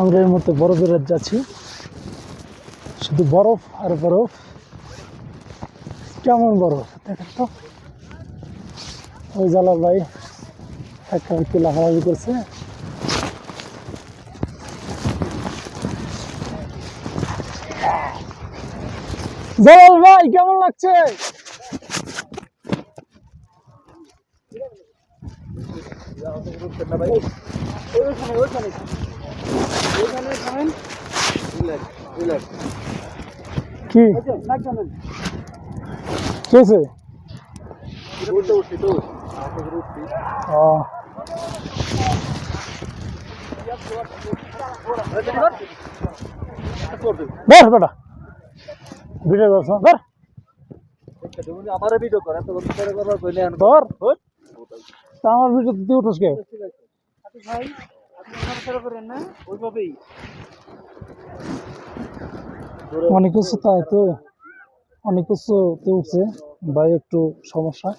আমরা এই মুহূর্তে বরফের রাজ্যে যাচ্ছি। শুধু বরফ আর বরফ। কেমন বরফ? দেখেন তো। ওই জালাল ভাই একটা একটু লাফালাফি করছে। জালাল ভাই, কেমন লাগছে? কি? কেছে বেশ বেটা। ভিডিও করছ, ধর। আমার ভিডিও করে তো করে করবার কইলে আন ধর আমার ভিডিও তুই উঠোস কে? ভাই আপনি করে করেন ওইভাবেই অনেক কিছু তাই তো, অনেক কিছু উঠছে। ভাই, একটু সমস্যা।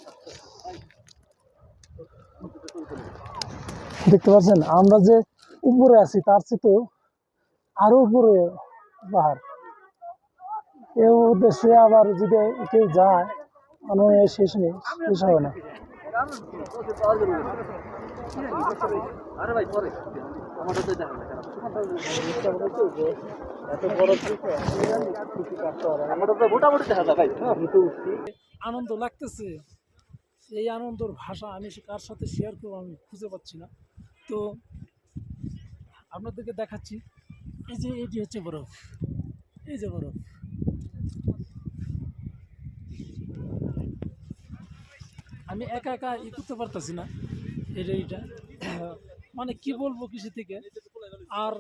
দেখতে পাচ্ছেন, আমরা যে উপরে আছি, তার চেয়ে তো আরও উপরে পাহাড়। এ উদ্দেশ্যে আবার যদি কেউ যায়, মনে শেষ নেই, শেষ হবে না। আরে ভাই আনন্দ লাগতেছে। এই আনন্দর ভাষা আমি কার সাথে শেয়ার করব আমি খুঁজে পাচ্ছি না। তো আপনাদেরকে দেখাচ্ছি, এই যে এটি হচ্ছে বরফ। এই যে বরফ। আমি একা একা ই করতে পারতেছি না। এটা। এইটা মানে কি বলব কৃষি থেকে? আর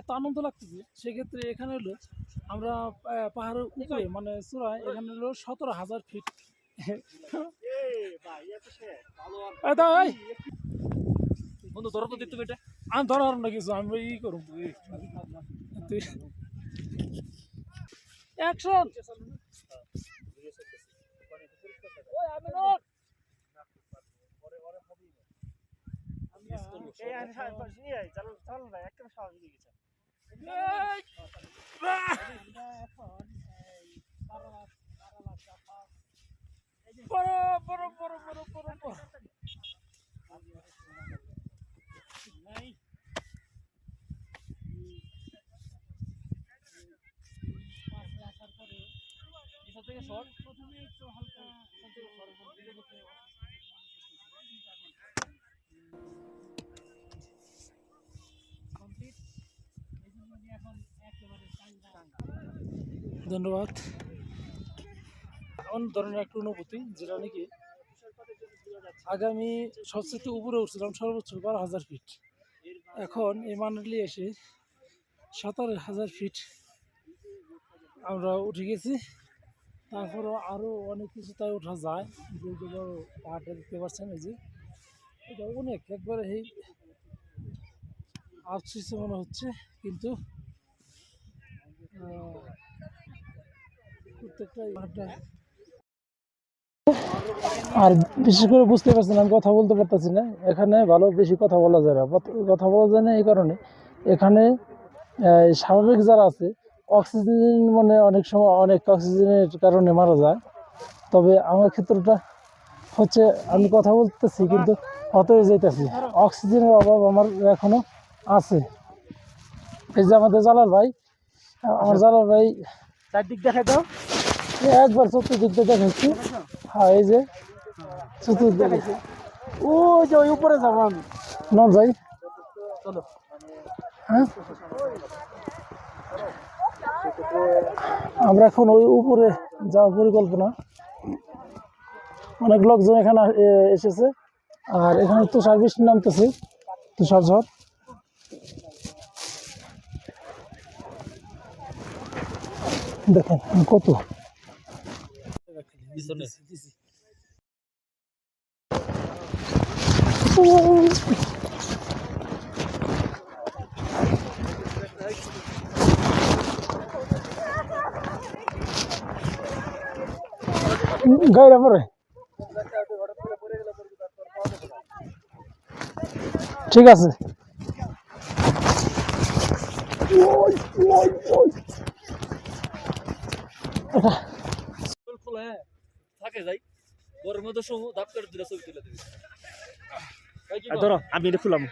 এত আনন্দ লাগতেছে। সেক্ষেত্রে এখানে হলো আমরা পাহাড়ের উপরে মানে চূড়ায় এখানে হলো সতেরো হাজার ফিট এই বন্ধু ধরো তো দিতে এটা আমি ধরার না কিছু আমি ই করুম। অ্যাকশন বড় বড় বড় বড় বড় বড় ধন্যবাদ। এমন ধরনের একটা অনুভূতি, যেটা নাকি আগামী সবচেয়ে উপরে উঠছিলাম সর্বোচ্চ বারো হাজার ফিট এখন এই মানালি এসে সতেরো হাজার ফিট আমরা উঠে গেছি। তারপরও আরও অনেক কিছু তাই ওঠা যায়। যেগুলো পাহাড়টা দেখতে পাচ্ছেন এই যে, এটা অনেক একবারে এই আফসিসে মনে হচ্ছে, কিন্তু আর বিশেষ করে বুঝতে পারছি না আমি কথা বলতে পারতেছি না। এখানে ভালো বেশি কথা বলা যায় না। কথা বলা যায় না এই কারণে। এখানে স্বাভাবিক যারা আছে, অক্সিজেন মানে অনেক সময় অনেক অক্সিজেনের কারণে মারা যায়। তবে আমার ক্ষেত্রটা হচ্ছে, আমি কথা বলতেছি কিন্তু হতে যাইতেছি। অক্সিজেনের অভাব আমার এখনও আছে। এই যে আমাদের জালাল ভাই, আমার জালাল ভাই চারদিক দেখা এই একবার চতুর্দিক দিয়ে দেখাচ্ছি হ্যাঁ এই যে চতুর্দিক। ও যে ওই উপরে যাব আমি। নাম যাই। হ্যাঁ? আমরা এখন ওই উপরে যাওয়ার পরিকল্পনা। অনেক লোকজন এখানে এসেছে। আর এখানে তুষার বৃষ্টি নামতেছে, তুষার ঝড়। দেখেন, কত পিছনে। গাইরা পরে। ঠিক আছে। ওই, ওই, ওই। যাই বরের মধ্যে সমু করে দিলে ছবি তুলে দিবি? ধরো আমি এটা খুলাম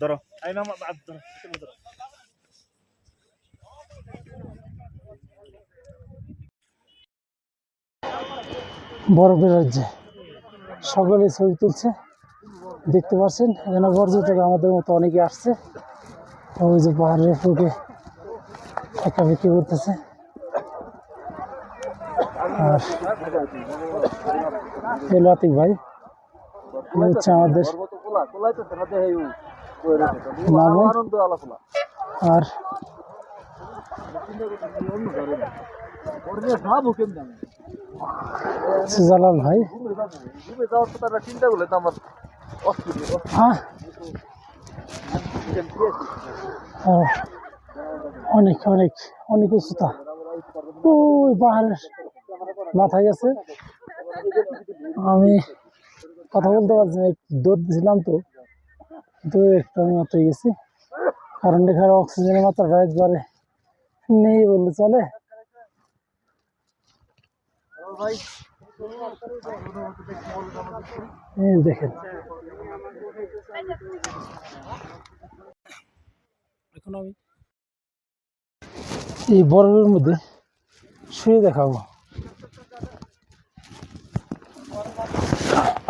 ধরো। আমি মামা ধরো ধরো। বরফের রাজ্যে সকলে ছবি তুলছে দেখতে পাচ্ছেন এখানে পর্যটক আমাদের মতো অনেকে আসছে। ওই যে পাহাড়ের ফুকে একা বিক্রি করতেছে আর এই লতিক ভাই এই হচ্ছে আমাদের বর্ব তো খোলা খোলাই তো না দেহে ও কই রে তো মামুন। আনন্দ আলা খোলা আর সুজালাল ভাই। অনেক অনেক অনেক উচ্চতা। ওই পাহাড়ের মাথায় গেছে আমি কথা বলতে পারছি না দৌড় দিয়েছিলাম তো। দৌড়ে একটু আমি মাথায় গেছি। কারণ এখানে অক্সিজেনের মাত্রা মাত্রাটা একবারে নেই বললে চলে। দেখেন। এই বরফের মধ্যে শুয়ে দেখাবো।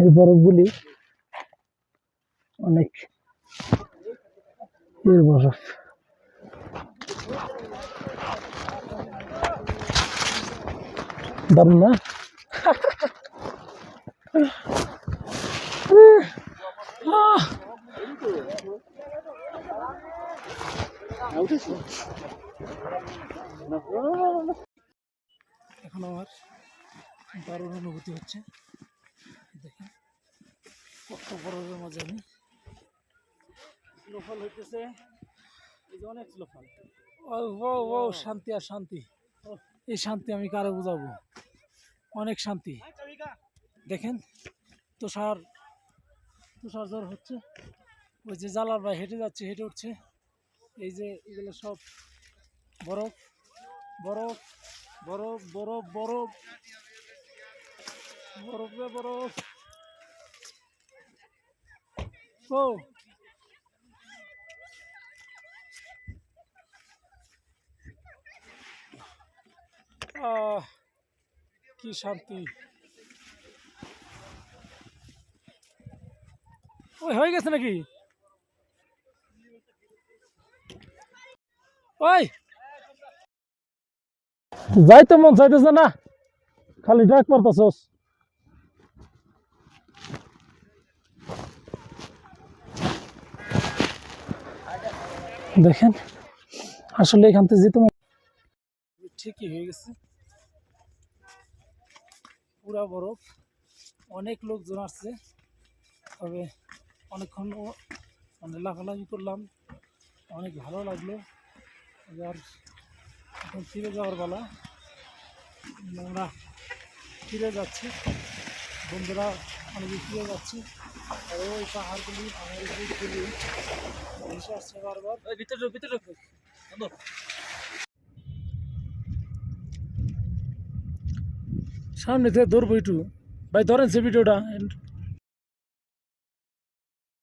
এই বরফগুলি অনেক এর বরফ। দারুণ না? এখন আমার দারুণ অনুভূতি হচ্ছে। দেখেন, কত বরফের মাঝে আমি। স্নোফল হইতেছে অনেক স্নোফল ও ও শান্তি আর শান্তি। এই শান্তি আমি কারে বুঝাবো? অনেক শান্তি। দেখেন, তুষার তুষার জ্বর হচ্ছে। ওই যে জালার ভাই হেঁটে যাচ্ছে, হেঁটে উঠছে। এই যে এগুলো সব বরফ বরফ। বরফ বরফ বরফ। বরফ বরফ। ও কি শান্তি। ওই হয়ে গেছে নাকি? ওই। যাইতে মন চাইতেছে না, খালি ডাক পারতাছস দেখেন, আসলে এখান থেকে যেতে ঠিকই হয়ে গেছে। পুরা বরফ, অনেক লোকজন আসছে। তবে অনেকক্ষণ মানে লাফালাফি করলাম, অনেক ভালো লাগল। এবার এখন ফিরে যাওয়ার বেলা। আমরা ফিরে যাচ্ছি। বন্ধুরা অনেকে ফিরে যাচ্ছে আর ওই পাহাড়গুলি আমার বুকগুলি ভেসে আসছে বারবার। ভিতরে ভিতরে। সামনে থেকে ধরবো একটু। ভাই ধরেন সে ভিডিওটা।